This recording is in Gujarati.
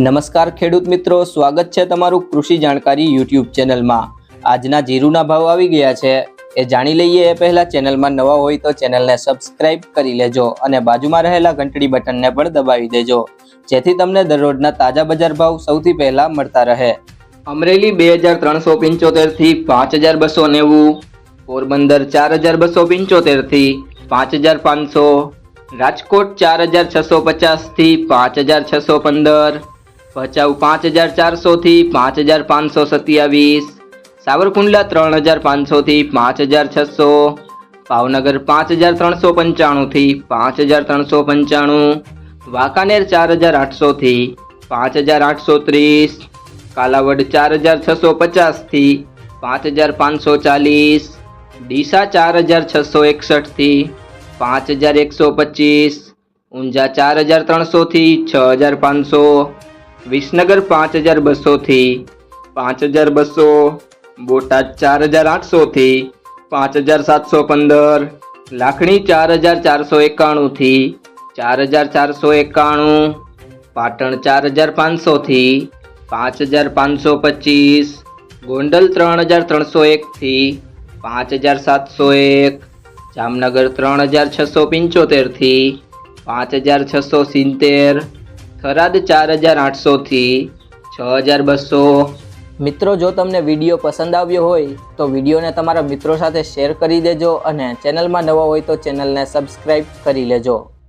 નમસ્કાર ખેડૂત મિત્રો, સ્વાગત છે તમારું કૃષિ જાણકારી યુટ્યુબ ચેનલમાં. આજના જીરુના ભાવ આવી ગયા છે. એ જાણી લઈએ એ પહેલા ચેનલમાં નવા હોય તો ચેનલને સબસ્ક્રાઇબ કરી લેજો અને બાજુમાં રહેલા ઘંટડી બટનને પણ દબાવી દેજો. જેથી તમને દરરોજના તાજા બજાર ભાવ સૌથી પહેલા મળતા રહે. અમરેલી બે હજાર ત્રણસો પંચોતેરથી પાંચ હજાર બસો નેવું, પોરબંદર ચાર હજાર બસો પંચોતેરથી પાંચ હજાર પાંચસો, રાજકોટ ચાર હજાર છસો પચાસથી પાંચ હજાર છસો પંદર ભચાઉ પાંચ હજાર ચારસોથી પાંચ હજાર પાંચસો સત્યાવીસ. સાવરકુંડલા ત્રણ હજાર પાંચસોથી પાંચ હજાર છસો. ભાવનગર પાંચ હજાર ત્રણસો પંચાણુંથી પાંચ હજાર ત્રણસો પંચાણું. વાંકાનેર ચાર હજાર આઠસોથી પાંચ હજાર આઠસો ત્રીસ. કાલાવડ ચાર હજાર છસો પચાસથી પાંચ હજાર પાંચસો ચાલીસ. ડીસા ચાર હજાર છસો એકસઠથી પાંચ હજાર એકસો પચીસ. ઊંઝા ચાર હજાર ત્રણસોથી છ હજાર પાંચસો. વિસનગર પાંચ હજાર બસોથી, પાંચ હજાર બસો, બોટાદ ચાર હજાર આઠસોથી, પાંચ હજાર સાતસો પંદર, લાખણી ચાર હજાર ચારસો એકાણુંથી, ચાર હજાર ચારસો એકાણું, પાટણ ચાર હજાર પાંચસોથી, પાંચ હજાર પાંચસો પચીસ, ગોંડલ ત્રણ હજાર ત્રણસો એકથી, પાંચ હજાર સાતસો એક, જામનગર ત્રણ હજાર છસો પંચોતેરથી, પાંચ હજાર છસો સિત્તેર થરાદ ચાર હજાર આઠસોથી છ હજાર બસો. મિત્રો, જો તમને વીડિયો પસંદ આવ્યો હોય, તો વિડીયોને તમારા મિત્રો સાથે શેર કરી દેજો અને ચેનલમાં નવા હોય તો ચેનલને સબસ્ક્રાઈબ કરી લેજો.